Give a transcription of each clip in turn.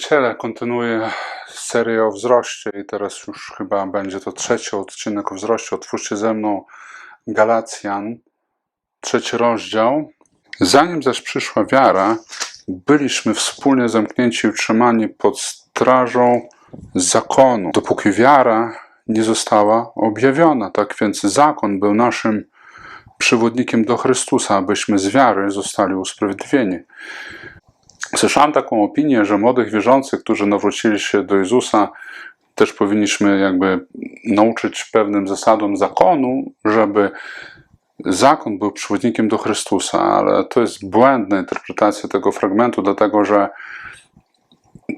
przyjaciele, kontynuuję serię o wzroście i teraz już chyba będzie to trzeci odcinek o wzroście. Otwórzcie ze mną Galacjan, trzeci rozdział. Zanim zaś przyszła wiara, byliśmy wspólnie zamknięci i utrzymani pod strażą zakonu, dopóki wiara nie została objawiona. Tak więc zakon był naszym przewodnikiem do Chrystusa, abyśmy z wiary zostali usprawiedliwieni. Słyszałem taką opinię, że młodych wierzących, którzy nawrócili się do Jezusa, też powinniśmy jakby nauczyć pewnym zasadom zakonu, żeby zakon był przewodnikiem do Chrystusa, ale to jest błędna interpretacja tego fragmentu, dlatego że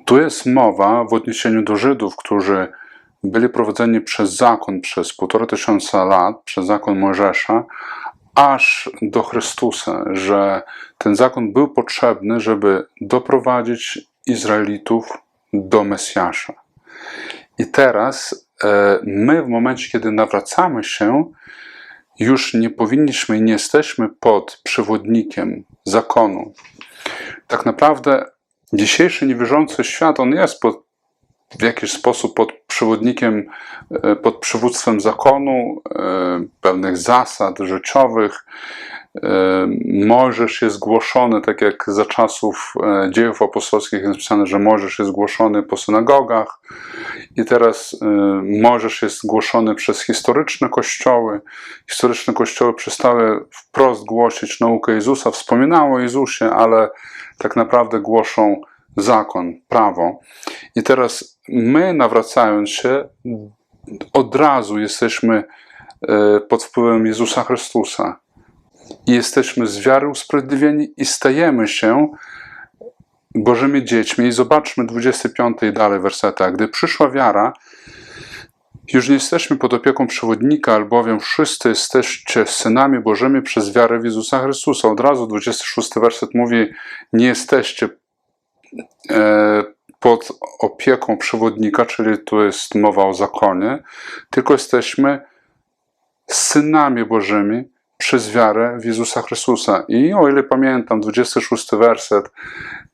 tu jest mowa w odniesieniu do Żydów, którzy byli prowadzeni przez zakon przez półtora tysiąca lat, przez zakon Mojżesza, aż do Chrystusa, że ten zakon był potrzebny, żeby doprowadzić Izraelitów do Mesjasza. I teraz e, my, w momencie, kiedy nawracamy się, już nie powinniśmy i nie jesteśmy pod przewodnikiem zakonu. Tak naprawdę dzisiejszy niewierzący świat, on jest pod, w jakiś sposób pod przewodnikiem, e, pod przywództwem zakonu, e, pewnych zasad życiowych. E, Mojżesz jest głoszony, tak jak za czasów dziejów apostolskich jest napisane, że Mojżesz jest głoszony po synagogach i teraz Mojżesz jest głoszony przez historyczne kościoły. Historyczne kościoły przestały wprost głosić naukę Jezusa, wspominało o Jezusie, ale tak naprawdę głoszą zakon, prawo. I teraz my, nawracając się, od razu jesteśmy pod wpływem Jezusa Chrystusa. I jesteśmy z wiary usprawiedliwieni i stajemy się Bożymi dziećmi. I zobaczmy 25 i dalej werseta. Gdy przyszła wiara, już nie jesteśmy pod opieką przewodnika, albowiem wszyscy jesteście synami Bożymi przez wiarę w Jezusa Chrystusa. Od razu 26 werset mówi, nie jesteście pod opieką przewodnika, czyli tu jest mowa o zakonie, tylko jesteśmy synami Bożymi przez wiarę w Jezusa Chrystusa. I o ile pamiętam, 26 werset,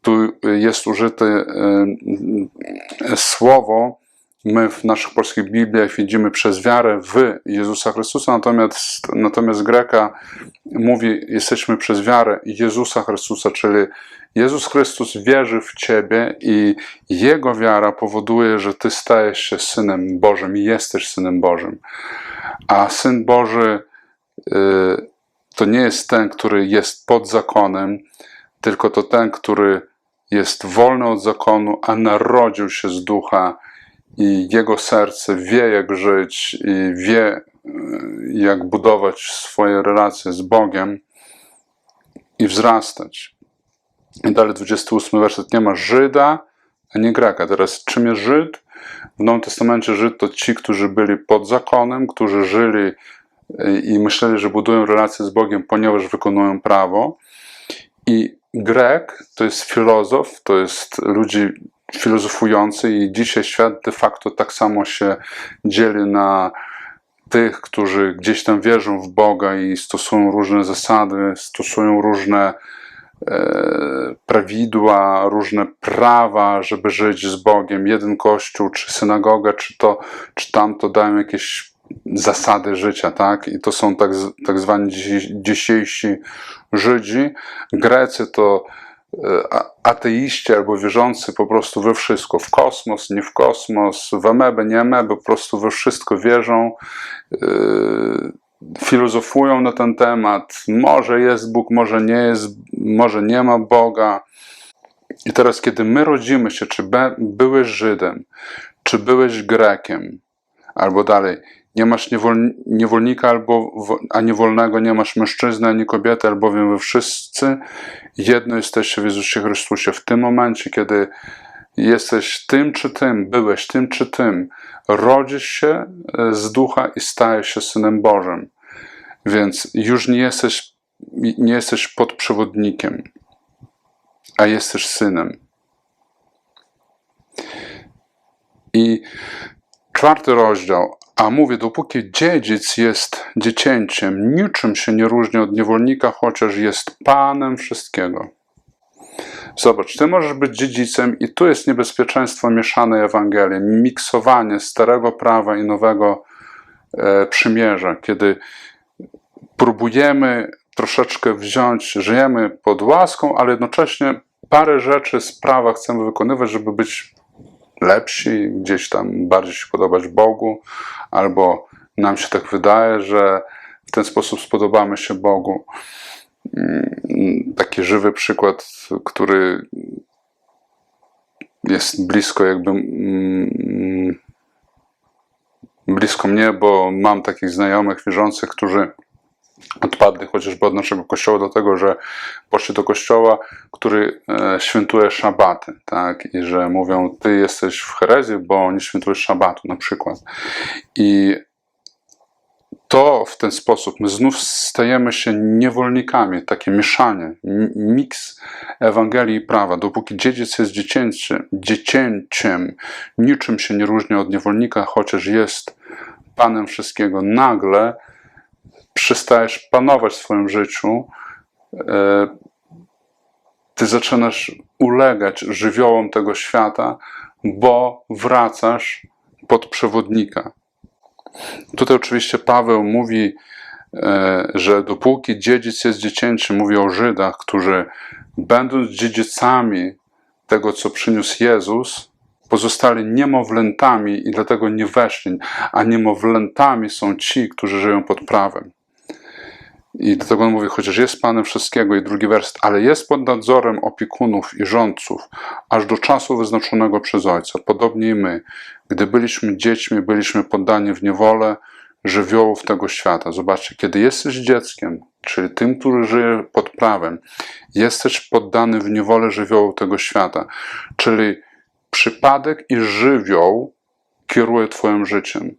tu jest użyte słowo, my w naszych polskich Bibliach widzimy przez wiarę w Jezusa Chrystusa, natomiast, natomiast Greka mówi, jesteśmy przez wiarę Jezusa Chrystusa, czyli Jezus Chrystus wierzy w Ciebie i Jego wiara powoduje, że Ty stajesz się Synem Bożym i jesteś Synem Bożym. A Syn Boży y, to nie jest ten, który jest pod zakonem, tylko to ten, który jest wolny od zakonu, a narodził się z ducha i jego serce wie, jak żyć i wie, y, jak budować swoje relacje z Bogiem i wzrastać. I dalej 28 werset. Nie ma Żyda, a nie Greka. Teraz czym jest Żyd? W Nowym Testamencie Żyd to ci, którzy byli pod zakonem, którzy żyli y, i myśleli, że budują relacje z Bogiem, ponieważ wykonują prawo. I Grek to jest filozof, to jest ludzi filozofujący i dzisiaj świat de facto tak samo się dzieli na tych, którzy gdzieś tam wierzą w Boga i stosują różne zasady, stosują różne e, prawidła, różne prawa, żeby żyć z Bogiem. Jeden kościół, czy synagoga, czy to, czy tamto dają jakieś zasady życia, tak? I to są tak, tak zwani dzisiejsi Żydzi. Grecy to ateiści albo wierzący po prostu we wszystko, w kosmos, nie w kosmos, w amebę, nie amebę, po prostu we wszystko wierzą, yy, filozofują na ten temat, może jest Bóg, może nie jest, może nie ma Boga. I teraz, kiedy my rodzimy się, czy byłeś Żydem, czy byłeś Grekiem, albo dalej, nie masz niewol, niewolnika, albo, a niewolnego nie masz mężczyzny, ani kobiety, albowiem wy wszyscy jedno jesteście w Jezusie Chrystusie. W tym momencie, kiedy jesteś tym czy tym, byłeś tym czy tym, rodzisz się e, z ducha i stajesz się synem Bożym. Więc już nie jesteś, nie jesteś pod przewodnikiem, a jesteś synem. I czwarty rozdział. A mówię, dopóki dziedzic jest dziecięciem, niczym się nie różni od niewolnika, chociaż jest panem wszystkiego. Zobacz, ty możesz być dziedzicem i tu jest niebezpieczeństwo mieszanej Ewangelii, miksowanie starego prawa i nowego e, przymierza, kiedy próbujemy troszeczkę wziąć, żyjemy pod łaską, ale jednocześnie parę rzeczy z prawa chcemy wykonywać, żeby być lepsi, gdzieś tam bardziej się podobać Bogu, albo nam się tak wydaje, że w ten sposób spodobamy się Bogu. Taki żywy przykład, który jest blisko jakby mm, blisko mnie, bo mam takich znajomych wierzących, którzy odpadli chociażby od naszego kościoła do tego, że poszli do kościoła, który e, świętuje szabaty, tak? I że mówią, ty jesteś w herezji, bo nie świętujesz szabatu na przykład. I to w ten sposób my znów stajemy się niewolnikami, takie mieszanie, miks Ewangelii i prawa. Dopóki dziedzic jest dziecięcy, dziecięciem, niczym się nie różni od niewolnika, chociaż jest panem wszystkiego, nagle przestajesz panować w swoim życiu, e, ty zaczynasz ulegać żywiołom tego świata, bo wracasz pod przewodnika. Tutaj oczywiście Paweł mówi, e, że dopóki dziedzic jest dziecięcy, mówi o Żydach, którzy będąc dziedzicami tego, co przyniósł Jezus, pozostali niemowlętami i dlatego nie weszli, a niemowlętami są ci, którzy żyją pod prawem. I dlatego on mówi, chociaż jest Panem wszystkiego, i drugi wers, ale jest pod nadzorem opiekunów i rządców, aż do czasu wyznaczonego przez Ojca. Podobnie i my, gdy byliśmy dziećmi, byliśmy poddani w niewolę żywiołów tego świata. Zobaczcie, kiedy jesteś dzieckiem, czyli tym, który żyje pod prawem, jesteś poddany w niewolę żywiołów tego świata, czyli przypadek i żywioł kieruje Twoim życiem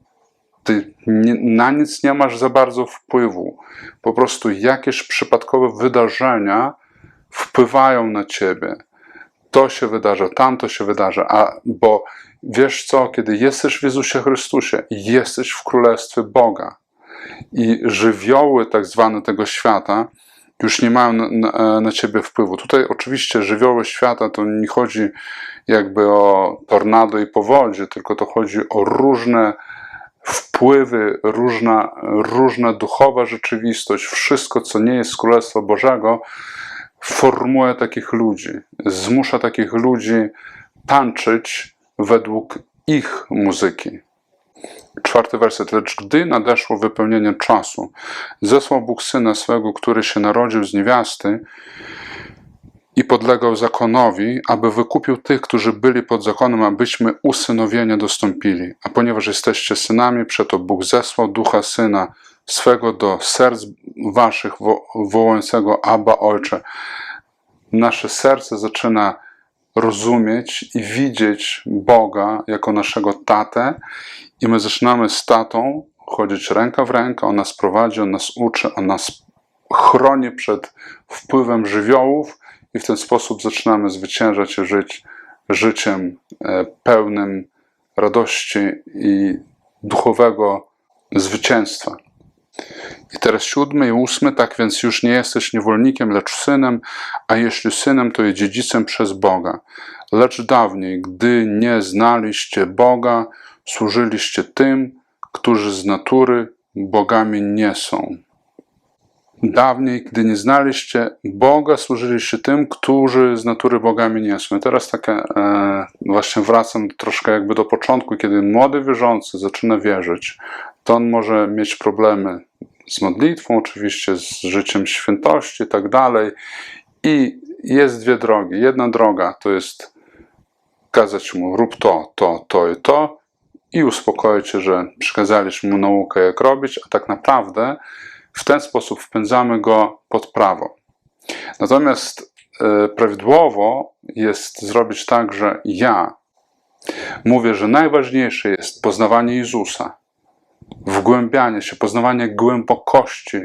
ty na nic nie masz za bardzo wpływu. Po prostu jakieś przypadkowe wydarzenia wpływają na ciebie. To się wydarza, tamto się wydarza, a bo wiesz co, kiedy jesteś w Jezusie Chrystusie, jesteś w Królestwie Boga i żywioły tak zwane tego świata już nie mają na, na, na ciebie wpływu. Tutaj oczywiście żywioły świata to nie chodzi jakby o tornado i powodzie, tylko to chodzi o różne wpływy, różna, różna duchowa rzeczywistość, wszystko, co nie jest Królestwa Bożego, formuje takich ludzi, zmusza takich ludzi tańczyć według ich muzyki. Czwarty werset. Lecz gdy nadeszło wypełnienie czasu, zesłał Bóg Syna swego, który się narodził z niewiasty i podlegał zakonowi, aby wykupił tych, którzy byli pod zakonem, abyśmy usynowienia dostąpili. A ponieważ jesteście synami, przeto Bóg zesłał ducha Syna swego do serc waszych, wo wołającego Abba Ojcze. Nasze serce zaczyna rozumieć i widzieć Boga jako naszego tatę i my zaczynamy z tatą chodzić ręka w rękę, on nas prowadzi, on nas uczy, on nas chroni przed wpływem żywiołów i w ten sposób zaczynamy zwyciężać żyć życiem e, pełnym radości i duchowego zwycięstwa. I teraz siódmy i ósmy, tak więc już nie jesteś niewolnikiem, lecz synem, a jeśli synem, to i dziedzicem przez Boga. Lecz dawniej, gdy nie znaliście Boga, służyliście tym, którzy z natury bogami nie są. Dawniej, gdy nie znaliście Boga, służyliście tym, którzy z natury bogami nie są. I teraz takie, e, właśnie wracam troszkę jakby do początku, kiedy młody wierzący zaczyna wierzyć, to on może mieć problemy z modlitwą, oczywiście z życiem świętości i tak dalej. I jest dwie drogi. Jedna droga to jest kazać mu rób to, to, to i to i uspokoić się, że przekazaliśmy mu naukę jak robić, a tak naprawdę w ten sposób wpędzamy go pod prawo. Natomiast e, prawidłowo jest zrobić tak, że ja mówię, że najważniejsze jest poznawanie Jezusa, wgłębianie się, poznawanie głębokości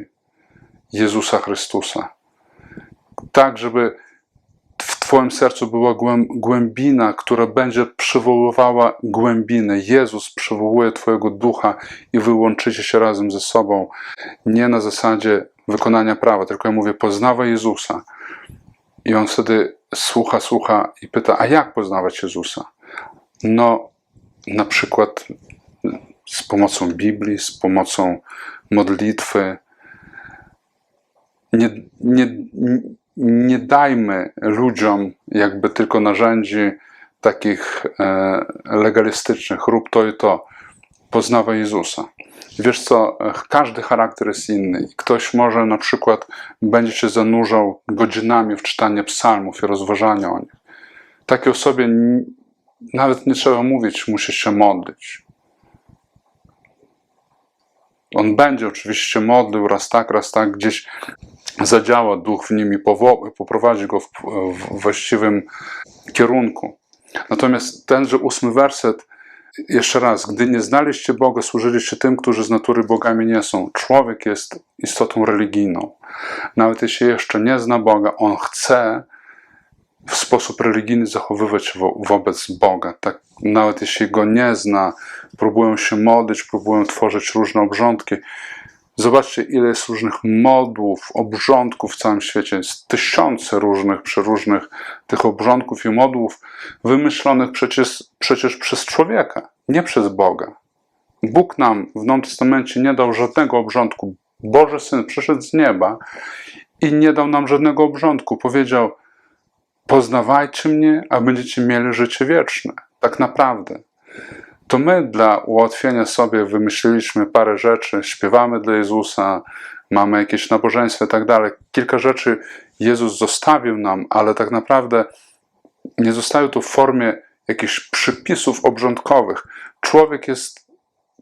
Jezusa Chrystusa. Tak, żeby Twoim sercu była głębina, która będzie przywoływała głębinę. Jezus przywołuje Twojego ducha i wy łączycie się razem ze sobą. Nie na zasadzie wykonania prawa, tylko ja mówię, poznawaj Jezusa. I On wtedy słucha, słucha i pyta, a jak poznawać Jezusa? No, na przykład z pomocą Biblii, z pomocą modlitwy. Nie, nie, nie dajmy ludziom jakby tylko narzędzi takich e, legalistycznych, rób to i to, poznawaj Jezusa. Wiesz co, każdy charakter jest inny. Ktoś może na przykład będzie się zanurzał godzinami w czytanie psalmów i rozważania o nich. Takiej osobie nawet nie trzeba mówić, musi się modlić. On będzie oczywiście modlił raz tak, raz tak, gdzieś zadziała duch w nim i poprowadzi go w, w właściwym kierunku. Natomiast tenże ósmy werset, jeszcze raz, gdy nie znaliście Boga, służyliście tym, którzy z natury bogami nie są. Człowiek jest istotą religijną. Nawet jeśli jeszcze nie zna Boga, on chce w sposób religijny zachowywać się wo- wobec Boga. Tak, nawet jeśli go nie zna, próbują się modlić, próbują tworzyć różne obrządki. Zobaczcie, ile jest różnych modłów, obrządków w całym świecie. Jest tysiące różnych, przeróżnych tych obrządków i modłów wymyślonych przecież, przecież przez człowieka, nie przez Boga. Bóg nam w Nowym Testamencie nie dał żadnego obrządku. Boży Syn przyszedł z nieba i nie dał nam żadnego obrządku. Powiedział: Poznawajcie mnie, a będziecie mieli życie wieczne. Tak naprawdę. To my dla ułatwienia sobie wymyśliliśmy parę rzeczy, śpiewamy dla Jezusa, mamy jakieś nabożeństwo i tak dalej. Kilka rzeczy Jezus zostawił nam, ale tak naprawdę nie zostawił to w formie jakichś przypisów obrządkowych. Człowiek jest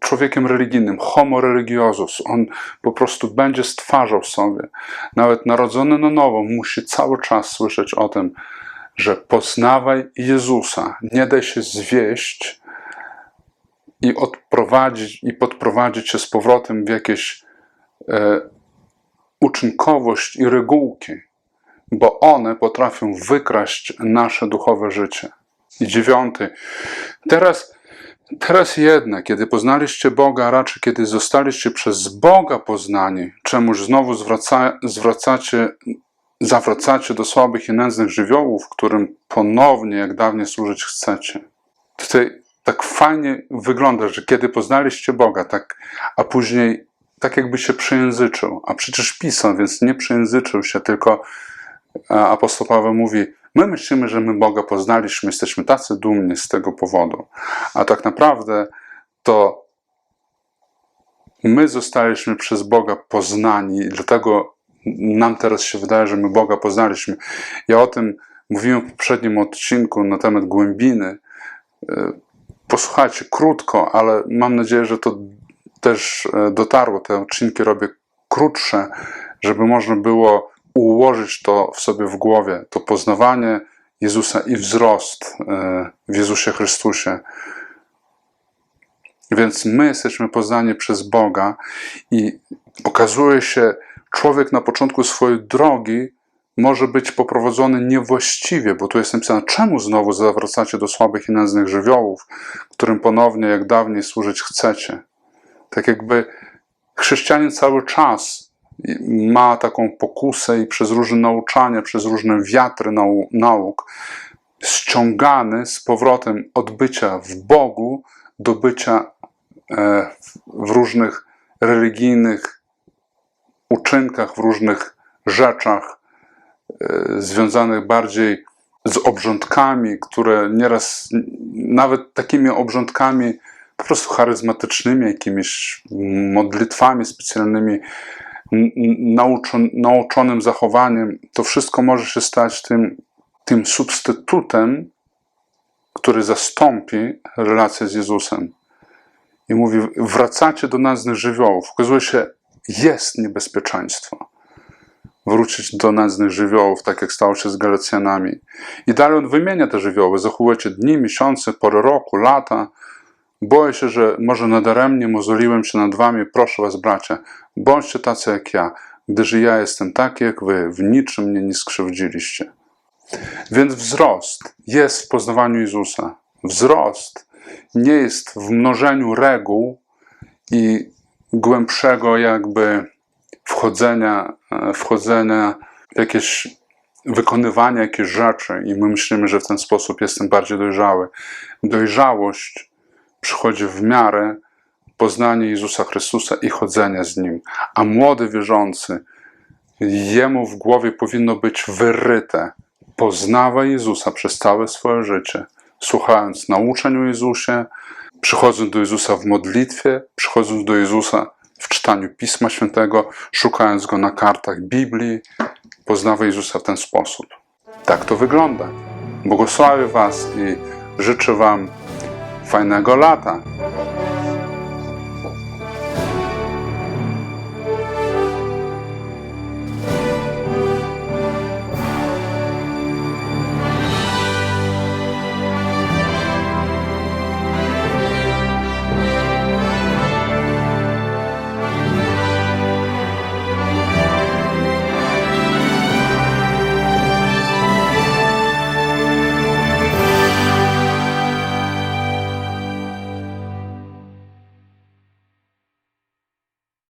człowiekiem religijnym, homo religiosus. On po prostu będzie stwarzał sobie. Nawet narodzony na nowo musi cały czas słyszeć o tym, że poznawaj Jezusa, nie daj się zwieść i odprowadzić i podprowadzić się z powrotem w jakieś e, uczynkowość i regułki, bo one potrafią wykraść nasze duchowe życie. I dziewiąty. Teraz, teraz jednak, kiedy poznaliście Boga, a raczej kiedy zostaliście przez Boga poznani, czemuż znowu zwraca, zwracacie, zawracacie do słabych i nędznych żywiołów, którym ponownie, jak dawniej służyć chcecie. Tutaj tak fajnie wygląda, że kiedy poznaliście Boga, tak, a później tak jakby się przejęzyczył, a przecież pisał, więc nie przejęzyczył się, tylko apostoł Paweł mówi, my myślimy, że my Boga poznaliśmy, jesteśmy tacy dumni z tego powodu, a tak naprawdę to my zostaliśmy przez Boga poznani dlatego nam teraz się wydaje, że my Boga poznaliśmy. Ja o tym mówiłem w poprzednim odcinku na temat głębiny. Posłuchajcie krótko, ale mam nadzieję, że to też e, dotarło. Te odcinki robię krótsze, żeby można było ułożyć to w sobie w głowie. To poznawanie Jezusa i wzrost e, w Jezusie Chrystusie. Więc my jesteśmy poznani przez Boga i okazuje się, człowiek na początku swojej drogi może być poprowadzony niewłaściwie, bo tu jest napisane, czemu znowu zawracacie do słabych i nędznych żywiołów, którym ponownie, jak dawniej, służyć chcecie. Tak jakby chrześcijanin cały czas ma taką pokusę i przez różne nauczania, przez różne wiatry nau nauk ściągany z powrotem od bycia w Bogu do bycia e, w różnych religijnych uczynkach, w różnych rzeczach związanych bardziej z obrządkami, które nieraz nawet takimi obrządkami po prostu charyzmatycznymi, jakimiś modlitwami specjalnymi, nauczonym zachowaniem, to wszystko może się stać tym, tym substytutem, który zastąpi relację z Jezusem. I mówi, wracacie do nędznych żywiołów. Okazuje się, jest niebezpieczeństwo wrócić do nędznych żywiołów, tak jak stało się z Galecjanami. I dalej on wymienia te żywioły. Zachowujecie dni, miesiące, pory roku, lata. Boję się, że może nadaremnie mozoliłem się nad wami. Proszę was, bracia, bądźcie tacy jak ja, gdyż ja jestem taki jak wy. W niczym mnie nie skrzywdziliście. Więc wzrost jest w poznawaniu Jezusa. Wzrost nie jest w mnożeniu reguł i głębszego jakby wchodzenia, e, wchodzenia w jakieś wykonywania jakichś rzeczy i my myślimy, że w ten sposób jestem bardziej dojrzały. Dojrzałość przychodzi w miarę poznania Jezusa Chrystusa i chodzenia z Nim. A młody wierzący, jemu w głowie powinno być wyryte. Poznawa Jezusa przez całe swoje życie, słuchając nauczeń o Jezusie, przychodząc do Jezusa w modlitwie, przychodząc do Jezusa w czytaniu Pisma Świętego, szukając Go na kartach Biblii, poznawa Jezusa w ten sposób. Tak to wygląda. Błogosławię Was i życzę Wam fajnego lata.